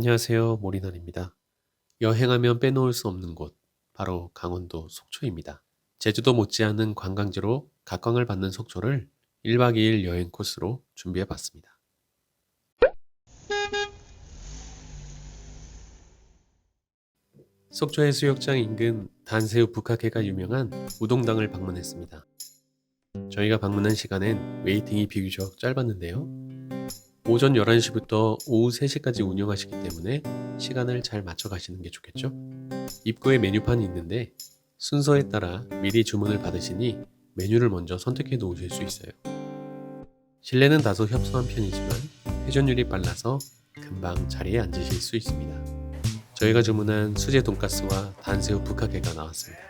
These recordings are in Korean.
안녕하세요. 모리난입니다. 여행하면 빼놓을 수 없는 곳, 바로 강원도 속초입니다. 제주도 못지않은 관광지로 각광을 받는 속초를 1박 2일 여행 코스로 준비해 봤습니다. 속초 해수욕장 인근 단새우 북학회가 유명한 우동당을 방문했습니다. 저희가 방문한 시간엔 웨이팅이 비교적 짧았는데요. 오전 11시부터 오후 3시까지 운영하시기 때문에 시간을 잘 맞춰 가시는 게 좋겠죠? 입구에 메뉴판이 있는데 순서에 따라 미리 주문을 받으시니 메뉴를 먼저 선택해 놓으실 수 있어요. 실내는 다소 협소한 편이지만 회전율이 빨라서 금방 자리에 앉으실 수 있습니다. 저희가 주문한 수제 돈가스와 단새우 북학회가 나왔습니다.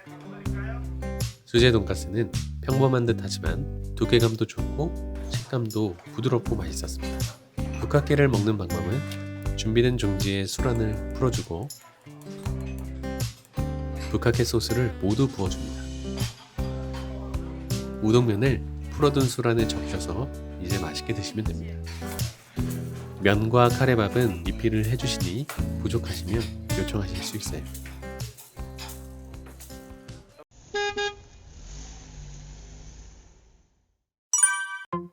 수제 돈가스는 평범한 듯 하지만 두께감도 좋고 식감도 부드럽고 맛있었습니다. 북학회를 먹는 방법은 준비된 종지에 술안을 풀어주고 북학회 소스를 모두 부어줍니다. 우동면을 풀어둔 술안에 적셔서 이제 맛있게 드시면 됩니다. 면과 카레밥은 리필을 해주시니 부족하시면 요청하실 수 있어요.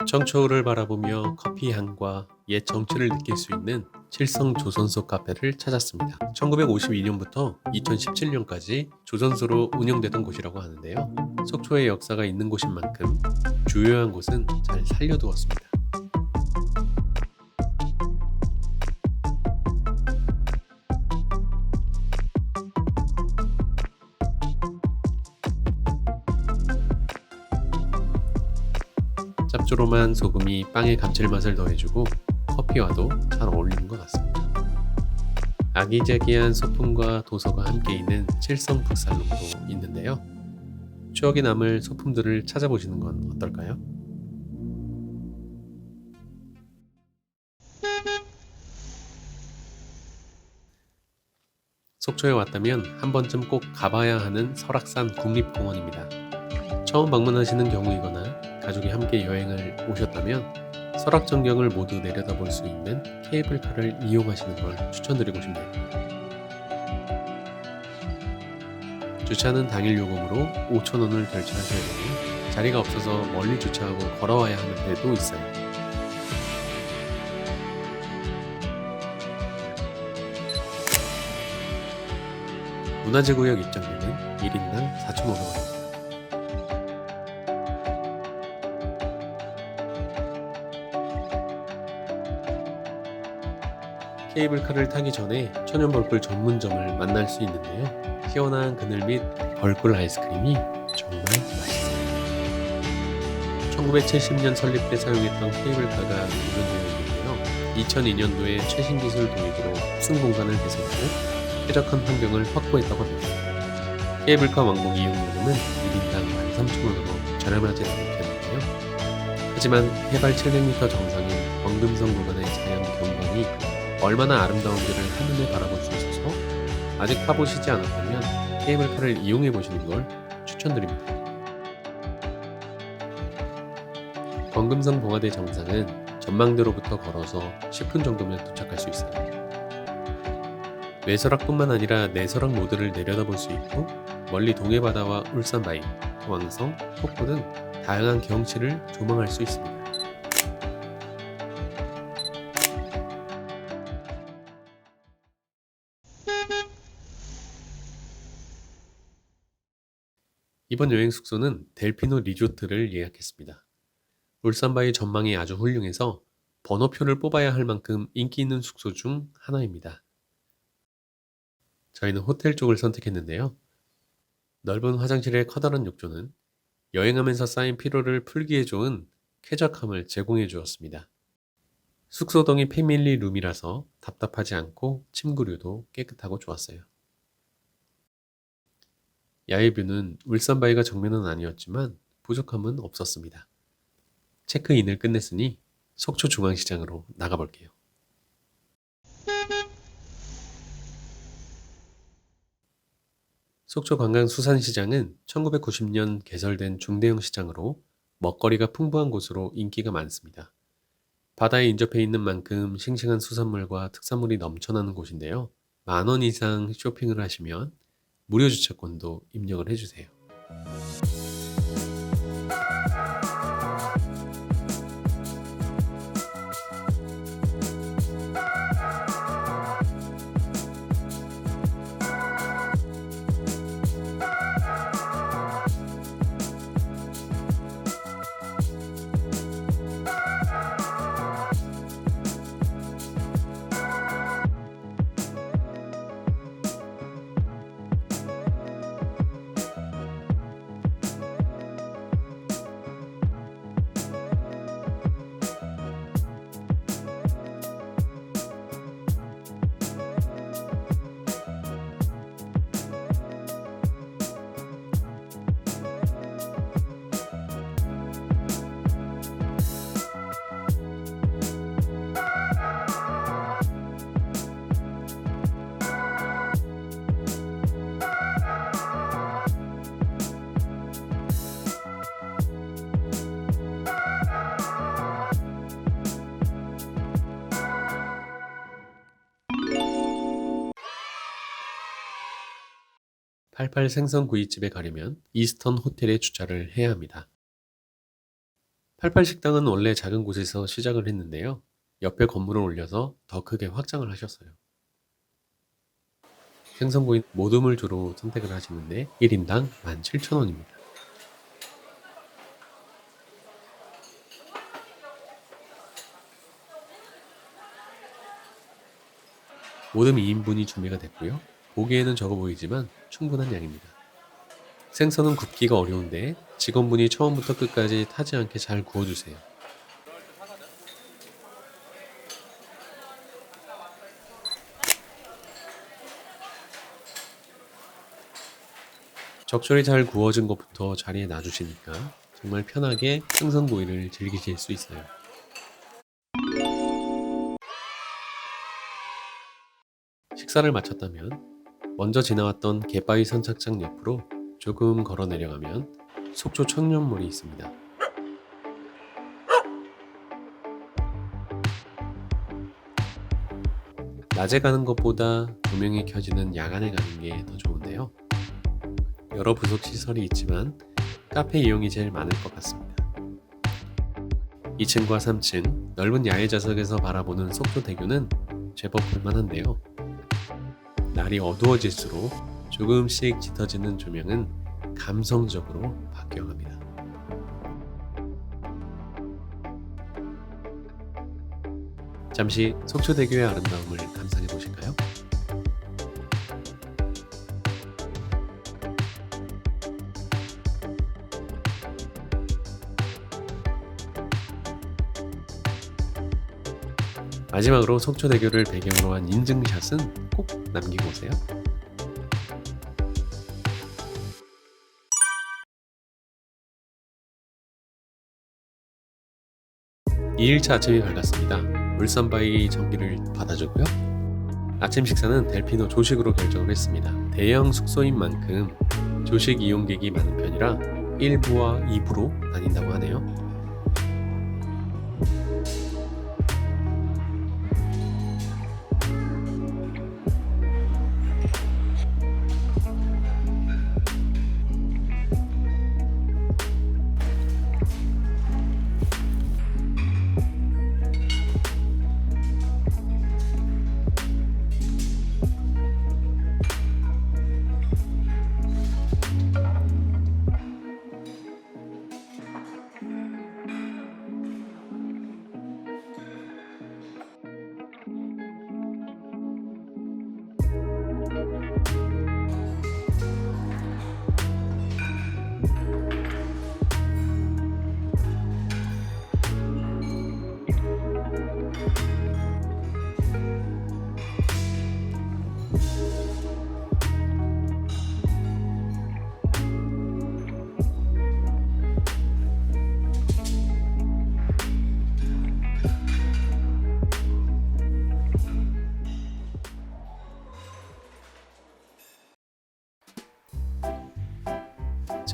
청초를 바라보며 커피 향과 옛 정취를 느낄 수 있는 칠성 조선소 카페를 찾았습니다. 1952년부터 2017년까지 조선소로 운영되던 곳이라고 하는데요. 속초의 역사가 있는 곳인 만큼 주요한 곳은 잘 살려두었습니다. 짭조름한 소금이 빵의 감칠맛을 더해주고 커피와도 잘 어울리는 것 같습니다. 아기자기한 소품과 도서가 함께 있는 칠성 북살롱도 있는데요. 추억이 남을 소품들을 찾아보시는 건 어떨까요? 속초에 왔다면 한 번쯤 꼭 가봐야 하는 설악산 국립공원입니다. 처음 방문하시는 경우이거나 가족이 함께 여행을 오셨다면 설악 전경을 모두 내려다볼 수 있는 케이블카를 이용하시는 걸 추천드리고 싶네요. 주차는 당일 요금으로 5,000원을 결제하셔야 되고 자리가 없어서 멀리 주차하고 걸어와야 하는 데도 있어요. 문화재 구역 입장료는 1인당 4,500원 케이블카를 타기 전에 천연 벌꿀 전문점을 만날 수 있는데요. 시원한 그늘 및 벌꿀 아이스크림이 정말 맛있어요. 1970년 설립 때 사용했던 케이블카가 운전되어 있는데요. 2002년도에 최신 기술 도입으로 흡승 공간을 개선하고 쾌적한 환경을 확보했다고 합니다. 케이블카 왕복 이용 요금은 1인당 13,000원으로 저렴하지 않은 편인데요. 하지만 해발 700m 정상인 광금성 구간의 얼마나 아름다운지를 한눈에 바라볼 수 있어서 아직 타보시지 않았다면 케이블카를 이용해 보시는 걸 추천드립니다. 권금성 봉화대 정상은 전망대로부터 걸어서 10분 정도면 도착할 수 있어요. 외설악뿐만 아니라 내설악 모드를 내려다볼 수 있고 멀리 동해바다와 울산바위, 토왕성, 폭포 등 다양한 경치를 조망할 수 있습니다. 이번 여행 숙소는 델피노 리조트를 예약했습니다. 울산바위 전망이 아주 훌륭해서 번호표를 뽑아야 할 만큼 인기 있는 숙소 중 하나입니다. 저희는 호텔 쪽을 선택했는데요. 넓은 화장실의 커다란 욕조는 여행하면서 쌓인 피로를 풀기에 좋은 쾌적함을 제공해 주었습니다. 숙소동이 패밀리 룸이라서 답답하지 않고 침구류도 깨끗하고 좋았어요. 야외뷰는 울산바위가 정면은 아니었지만 부족함은 없었습니다. 체크인을 끝냈으니 속초 중앙시장으로 나가볼게요. 속초 관광수산시장은 1990년 개설된 중대형 시장으로 먹거리가 풍부한 곳으로 인기가 많습니다. 바다에 인접해 있는 만큼 싱싱한 수산물과 특산물이 넘쳐나는 곳인데요. 만 원 이상 쇼핑을 하시면 무료 주차권도 입력을 해주세요. 팔팔 생선구이집에 가려면 이스턴 호텔에 주차를 해야 합니다. 팔팔 식당은 원래 작은 곳에서 시작을 했는데요. 옆에 건물을 올려서 더 크게 확장을 하셨어요. 생선구이 모둠을 주로 선택을 하시는데 1인당 17,000원입니다. 모듬 2인분이 준비가 됐고요. 보기에는 적어 보이지만 충분한 양입니다. 생선은 굽기가 어려운데 직원분이 처음부터 끝까지 타지 않게 잘 구워주세요. 적절히 잘 구워진 것부터 자리에 놔주시니까 정말 편하게 생선구이를 즐기실 수 있어요. 식사를 마쳤다면 먼저 지나왔던 갯바위 선착장 옆으로 조금 걸어 내려가면 속초 청년몰이 있습니다. 낮에 가는 것보다 조명이 켜지는 야간에 가는 게 더 좋은데요. 여러 부속 시설이 있지만 카페 이용이 제일 많을 것 같습니다. 2층과 3층 넓은 야외 좌석에서 바라보는 속초대교는 제법 볼만한데요. 날이 어두워질수록 조금씩 짙어지는 조명은 감성적으로 바뀌어갑니다. 잠시 속초대교의 아름다움을 감상해 보실까요? 마지막으로 속초대교를 배경으로 한 인증샷은 꼭 남기고 오세요. 2일차 아침이 밝았습니다. 울산바이 전기를 받아주고요. 아침 식사는 델피노 조식으로 결정을 했습니다. 대형 숙소인 만큼 조식 이용객이 많은 편이라 1부와 2부로 다닌다고 하네요.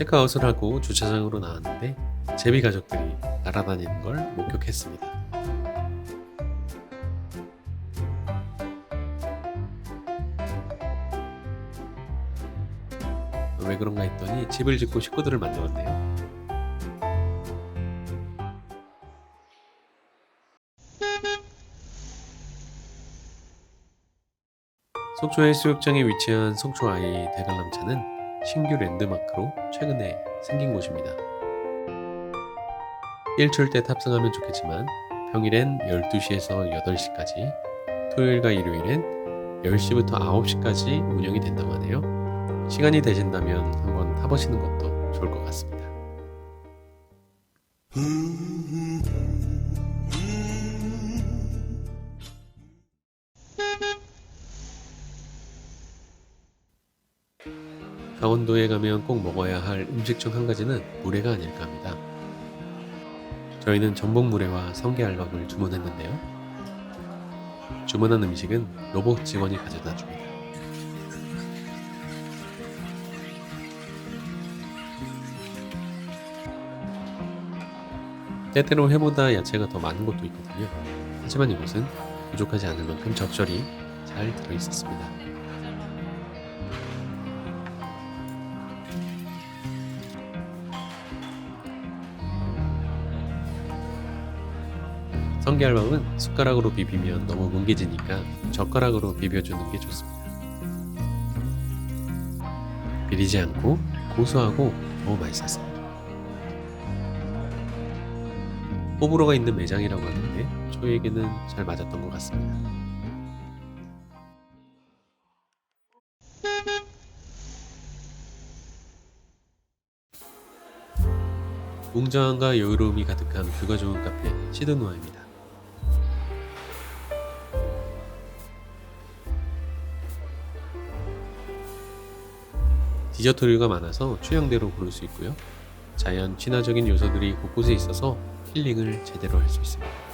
체크아웃을 하고 주차장으로 나왔는데 제비 가족들이 날아다니는 걸 목격했습니다. 왜 그런가 했더니 집을 짓고 식구들을 만들었대요. 속초 해수욕장에 위치한 속초 아이 대관람차는 신규 랜드마크로 최근에 생긴 곳입니다. 일출 때 탑승하면 좋겠지만 평일엔 12시에서 8시까지, 토요일과 일요일엔 10시부터 9시까지 운영이 된다고 하네요. 시간이 되신다면 한번 타보시는 것도 좋을 것 같습니다. 강원도에 가면 꼭 먹어야 할 음식 중 한 가지는 물회가 아닐까 합니다. 저희는 전복 물회와 성게 알밥을 주문했는데요. 주문한 음식은 로봇 직원이 가져다 줍니다. 때때로 회보다 야채가 더 많은 곳도 있거든요. 하지만 이곳은 부족하지 않을 만큼 적절히 잘 들어있었습니다. 성게알밥은 숟가락으로 비비면 너무 뭉개지니까 젓가락으로 비벼주는 게 좋습니다. 비리지 않고 고소하고 너무 맛있었어요. 호불호가 있는 매장이라고 하는데 저에게는 잘 맞았던 것 같습니다. 웅장함과 여유로움이 가득한 뷰가 좋은 카페 시드노아입니다. 디저트류가 많아서 취향대로 고를 수 있고요. 자연 친화적인 요소들이 곳곳에 있어서 힐링을 제대로 할 수 있습니다.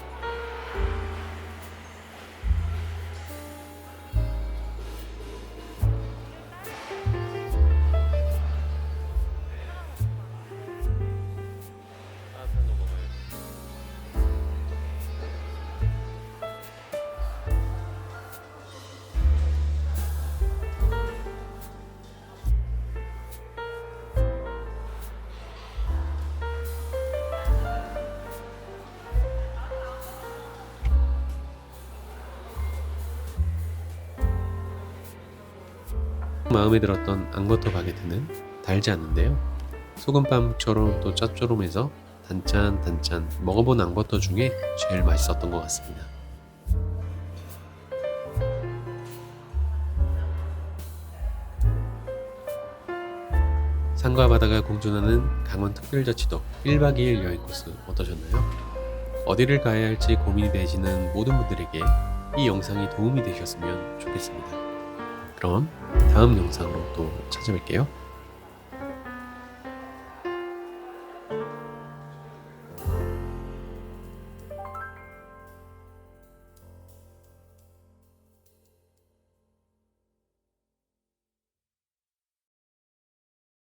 마음에 들었던 앙버터 바게트는 달지 않는데요. 소금빵처럼 또 짭조름해서 단짠 단짠 먹어본 앙버터 중에 제일 맛있었던 것 같습니다. 산과 바다가 공존하는 강원 특별자치도 1박 2일 여행 코스 어떠셨나요? 어디를 가야 할지 고민이 되시는 모든 분들에게 이 영상이 도움이 되셨으면 좋겠습니다. 그럼 다음 영상으로 또 찾아뵐게요.